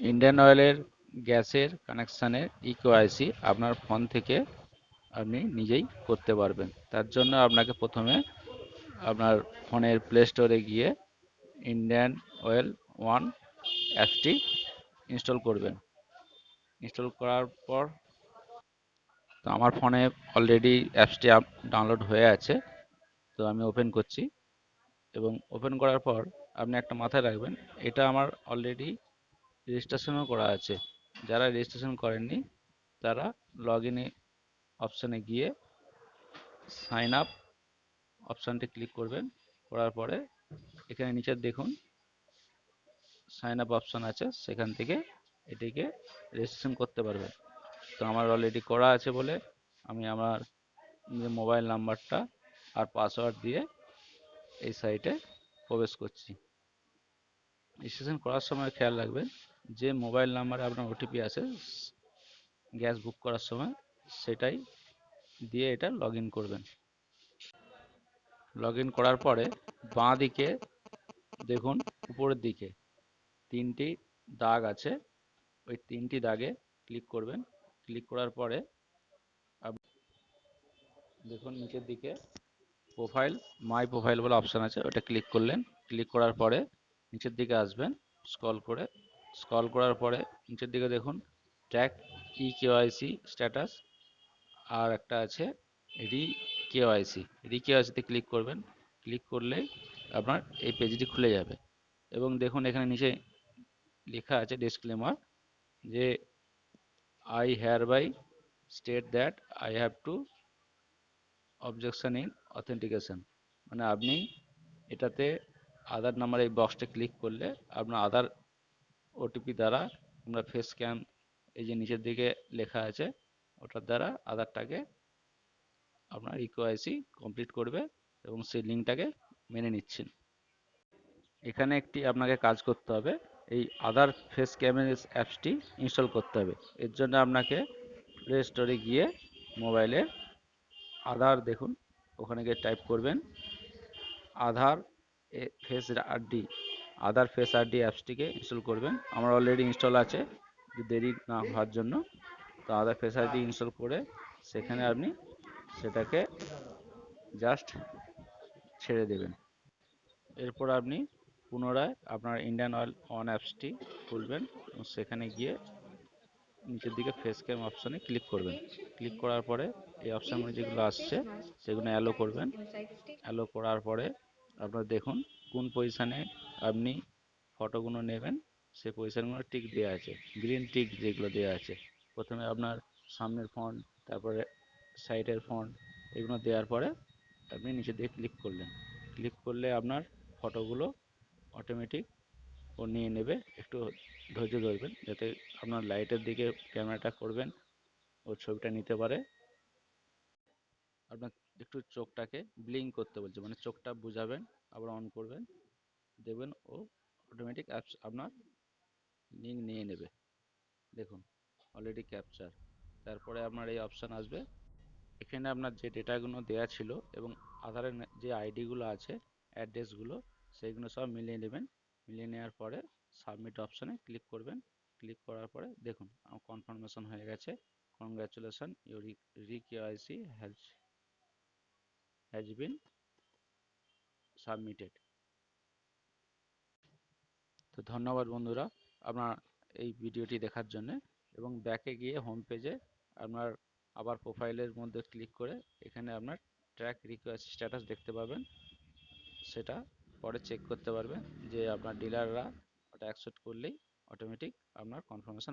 Indian অয়েলের গ্যাসের কানেকশানের eKYC আপনার ফোন থেকে আপনি নিজেই করতে পারবেন। তার জন্য আপনাকে প্রথমে আপনার ফোনের প্লে স্টোরে গিয়ে ইন্ডিয়ান অয়েল ওয়ান অ্যাপটি ইনস্টল করবেন। ইনস্টল করার পর তো আমার ফোনে অলরেডি অ্যাপসটি আপ ডাউনলোড হয়ে আছে। তো আমি ওপেন করছি এবং ওপেন করার পর আপনি একটা মাথায় রাখবেন, এটা আমার অলরেডি রেজিস্ট্রেশনও করা আছে। যারা রেজিস্ট্রেশন করেননি, তারা লগ ইনে অপশানে গিয়ে সাইন আপ অপশানটি ক্লিক করবেন। করার পরে এখানে নিচে দেখুন সাইন আপ অপশান আছে। সেখান থেকে এটিকে রেজিস্ট্রেশন করতে পারবেন। তো আমার অলরেডি করা আছে বলে আমি আমার মোবাইল নাম্বারটা আর পাসওয়ার্ড দিয়ে এই সাইটে প্রবেশ করছি। রেজিস্ট্রেশন করার সময় খেয়াল রাখবেন যে মোবাইল নাম্বারে আপনার ওটিপি আছে, গ্যাস বুক করার সময় সেটাই দিয়ে এটা লগ করবেন। লগ করার পরে বাঁ দিকে দেখুন, উপরের দিকে তিনটি দাগ আছে, ওই তিনটি দাগে ক্লিক করবেন। ক্লিক করার পরে দেখুন নিচের দিকে প্রোফাইল মাই প্রোফাইল বলে অপশান আছে, ওটা ক্লিক করলেন। ক্লিক করার পরে নিচের দিকে আসবেন স্ক্রল করে স্ক্রল করার পরে নিচের দিকে দেখুন ট্র্যাক ই কেওয়াইসি স্ট্যাটাস আর একটা আছে রি কেওয়াইসি রি কেওয়াইসিতে ক্লিক করবেন ক্লিক করলে আপনার এই পেজটি খুলে যাবে। এবং দেখুন এখানে নিচে লেখা আছে ডিসক্লেমার যে I hereby state that I have to objection in authentication মানে আপনি এটাতে আধার নাম্বার এই বক্সটা ক্লিক করলে আপনার আধার ওটিপি দ্বারা আমরা ফেস স্ক্যান এই যে নিচের দিকে লেখা আছে, ওটার দ্বারা আধারটাকে আপনার ইকোআইসি কমপ্লিট করবে এবং সেই লিঙ্কটাকে মেনে নিচ্ছেন। এখানে একটি আপনাকে কাজ করতে হবে, এই আধার ফেস ক্যামেরা অ্যাপসটি ইনস্টল করতে হবে। এর জন্য আপনাকে প্লে স্টোরে গিয়ে মোবাইলে আধার দেখুন, ওখানে গিয়ে টাইপ করবেন, Aadhaar face RD Aadhaar face RD অ্যাপসটিকে install করবেন। আমার অলরেডি ইনস্টল আছে দেরি না হওয়ার জন্য। তো আধার ফেস আইডি ইনস্টল করে সেখানে আপনি সেটাকে জাস্ট ছেড়ে দেবেন। এরপর আপনি পুনরায় আপনার ইন্ডিয়ান অয়েল অন অ্যাপসটি খুলবেন এবং সেখানে গিয়ে নিচের দিকে ফেস ক্যাম অপশানে ক্লিক করবেন। ক্লিক করার পরে এই অপশানগুলো যেগুলো আসছে, সেগুলো অ্যালো করবেন। অ্যালো করার পরে আপনার দেখুন কোন পজিশানে আপনি ফটোগুলো নেবেন, সেই পজিশানগুলো টিক দেওয়া আছে গ্রিন টিক যেগুলো দেওয়া আছে। প্রথমে আপনার সামনের ফন্ট তারপরে সাইডের ফন্ট এগুলো দেওয়ার পরে আপনি নিচে দিয়ে ক্লিক করলেন। ক্লিক করলে আপনার ফটোগুলো অটোমেটিক ও নিয়ে নেবে, একটু ধৈর্য ধরবেন যাতে আপনার লাইটের দিকে ক্যামেরাটা করবেন ও ছবিটা নিতে পারে। আপনার একটু চোখটাকে ব্লিঙ্ক করতে বলছে। মানে চোখটা বুঝাবেন, আবার অন করবেন, দেখবেন ও অটোমেটিক অ্যাপস আপনার লিঙ্ক নিয়ে নেবে। দেখুন অলরেডি ক্যাপচার তারপরে আপনার এই অপশান আসবে। এখানে আপনার যে ডেটাগুলো দেওয়া ছিল এবং আধারের যে আইডিগুলো আছে অ্যাড্রেসগুলো সেইগুলো সব মিলিয়ে নেবেন। মিলিয়ে নেওয়ার পরে সাবমিট অপশানে ক্লিক করবেন। ক্লিক করার পরে দেখুন কনফার্মেশন হয়ে গেছে। Congratulation your re KYC has has been submitted তো ধন্যবাদ বন্ধুরা আপনার এই ভিডিওটি দেখার জন্য এবং ব্যাকে গিয়ে হোম পেজে আপনার আবার প্রোফাইলের মধ্যে ক্লিক করে এখানে আপনার ট্র্যাক রিকোয়েস্ট স্ট্যাটাস দেখতে পাবেন। সেটা পরে চেক করতে পারবেন যে আপনার ডিলাররা ওটা অ্যাকসেপ্ট করলেই অটোমেটিক আপনার কনফার্মেশন